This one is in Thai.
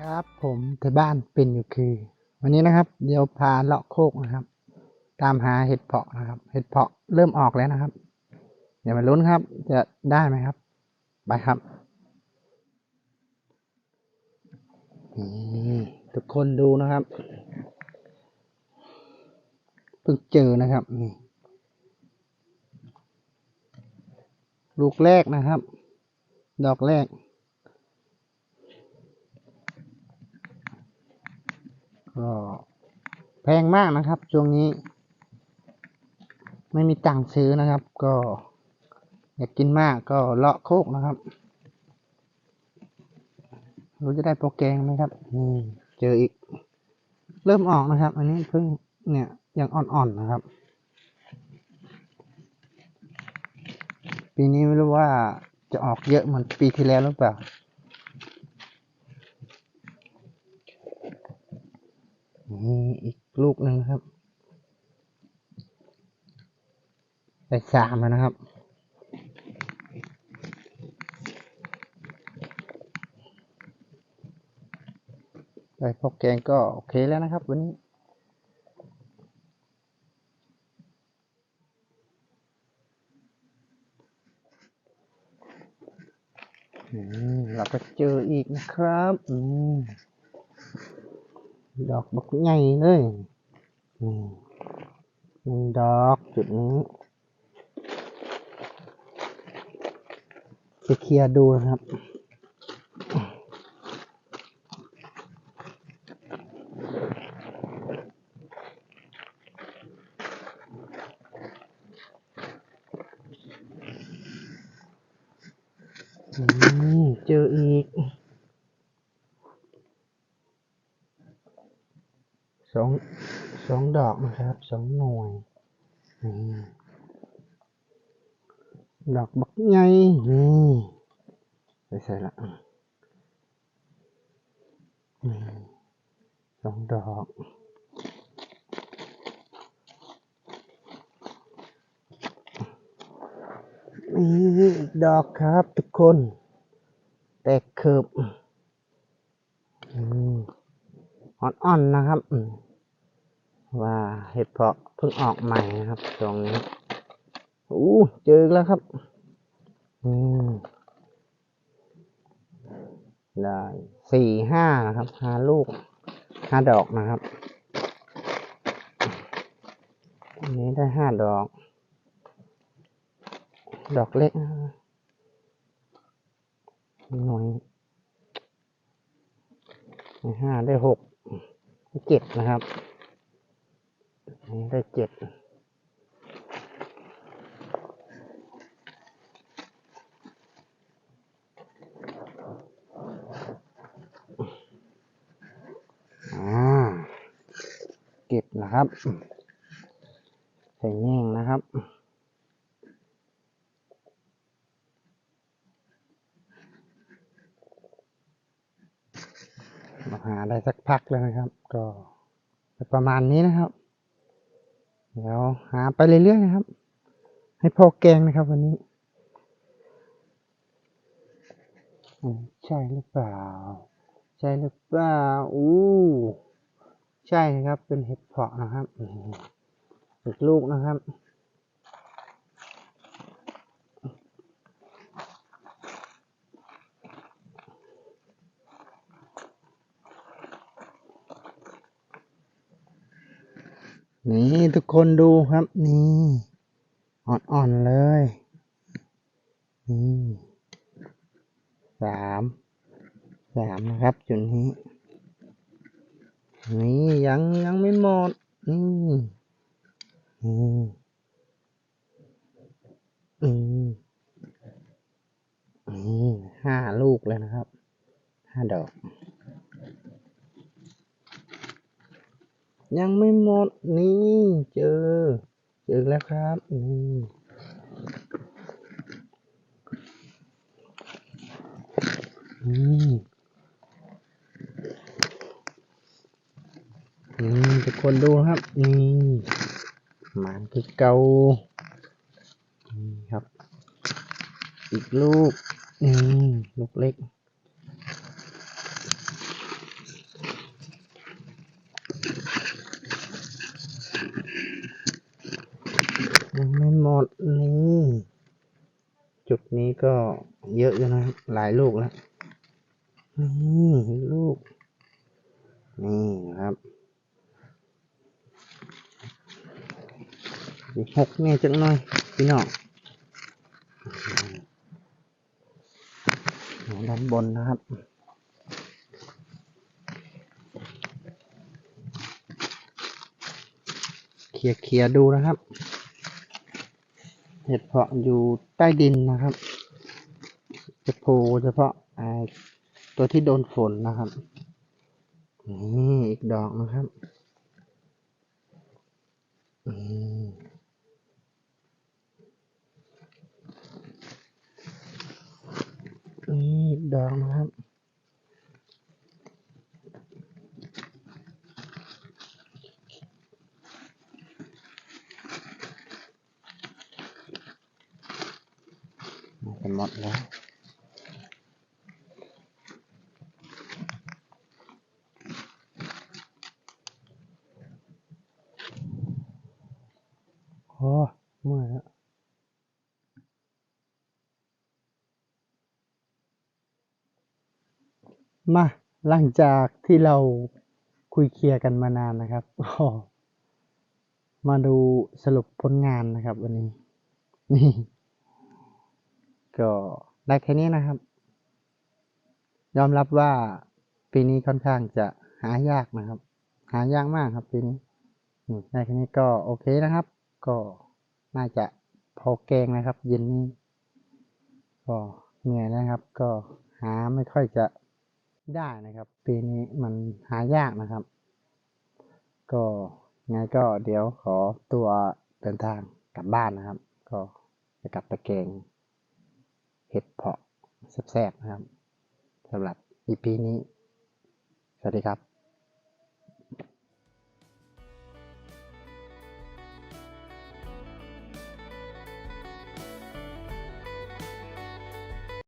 ครับผมที่บ้านเป็นอยู่คือ วันนี้นะครับ เดี๋ยวพาเลาะโคกนะครับ ตามหาเห็ดเพาะนะครับ เห็ดเพาะเริ่มออกแล้วนะครับ เดี๋ยวมาลุ้นครับ จะได้ไหมครับ ไปครับนี่ทุกคนดูนะครับเพิ่งเจอนะครับนี่ลูกแรกนะครับ ดอกแรก ก็แพงมากนะครับ ช่วงนี้ ไม่มีตังค์ซื้อนะครับ ก็ อยากกินมากก็เลาะโคกนะครับ รู้จะได้โปรแกงไหมครับนี่เจออีก เริ่มออกนะครับ อันนี้เพิ่งเนี่ยยังอ่อนๆนะครับ ปีนี้ไม่รู้ว่าจะออกเยอะเหมือนปีที่แล้วหรือเปล่า นี่อีกลูกหนึ่งครับได้สามนะครับได้พกแกงก็โอเคแล้วนะครับวันนี้เราก็เจออีกนะครับ อืม ดอกบักใหญ่เลยหนึ่งดอกจุดนี้ไปเคลียร์ดูนะครับเจออีก สองสองดอกนะครับสองหน่วยดอกบักใหญ่นี่ไปใส่ละสองดอกนี่อีกดอกครับทุกคน แตกเคิบอืม อ่อนๆนะครับว่าเห็ดเพาะเพิ่งออกใหม่นะครับ ตรงนี้อู้เจอแล้วครับ อืมได้สี่ห้านะครับห้าลูกห้าดอกนะครับอันนี้ได้ห้าดอก ดอกเล็กนะครับหน่วยห้าได้หก เจ็ดนะครับนี่ได้เจ็ดอ่าเก็บนะครับใส่แง่งนะครับ หาได้สักพักแล้วนะครับ ก็ประมาณนี้นะครับ เดี๋ยวหาไปเรื่อยๆนะครับ ให้พอแกงนะครับ วันนี้อืมใช่หรือเปล่า ใช่หรือเปล่าอู้ใช่นะครับเป็นเห็ดเพาะนะครับอีกลูกนะครับ นี่ทุกคนดูครับนี่อ่อนๆเลยนี่สามสามนะครับจุดนี้นี่ยังยังไม่หมดนี่นี่นี่ห้าลูกเลยนะครับห้าดอก ยังไม่หมดนี่เจอ เจอแล้วครับนี่นี่นี่ทุกคนดูครับนี่หมานคือเกานี่ครับ อีกลูกนี่ลูกเล็ก ด นี่จุดนี้ก็เยอะอยู่นะครับ หลายลูกแล้วนี่ลูก นี่นะครับหกเนี่ยจังหน่อย พี่น้องด้านบนนะครับเคลียร์เคลียร์ดูนะครับ เห็ดเพาะอยู่ใต้ดินนะครับ จะโผล่เฉพาะไอ้ตัวที่โดนฝนนะครับนี่อีกดอกนะครับอืมนี่อีกดอกนะครับ มันหมดแล้วโอ้เมื่อยแล้วมาหลังจากที่เราคุยเคลียร์กันมานานนะครับมาดูสรุปผลงานนะครับวันนี้นี่ ก็ได้แค่นี้นะครับ ยอมรับว่าปีนี้ค่อนข้างจะหายากนะครับ หายากมากครับปีนี้อืมได้แค่นี้ก็โอเคนะครับ ก็น่าจะพอแกงนะครับ เย็นนี้ก็เหนื่อยนะครับ ก็หาไม่ค่อยจะได้นะครับ ปีนี้มันหายากนะครับ ก็ไงก็เดี๋ยวขอตัวเดินทางกลับบ้านนะครับ ก็จะกลับไปแกง เห็ดเพาะแซ่บๆนะครับสำหรับ EP นี้ สวัสดีครับ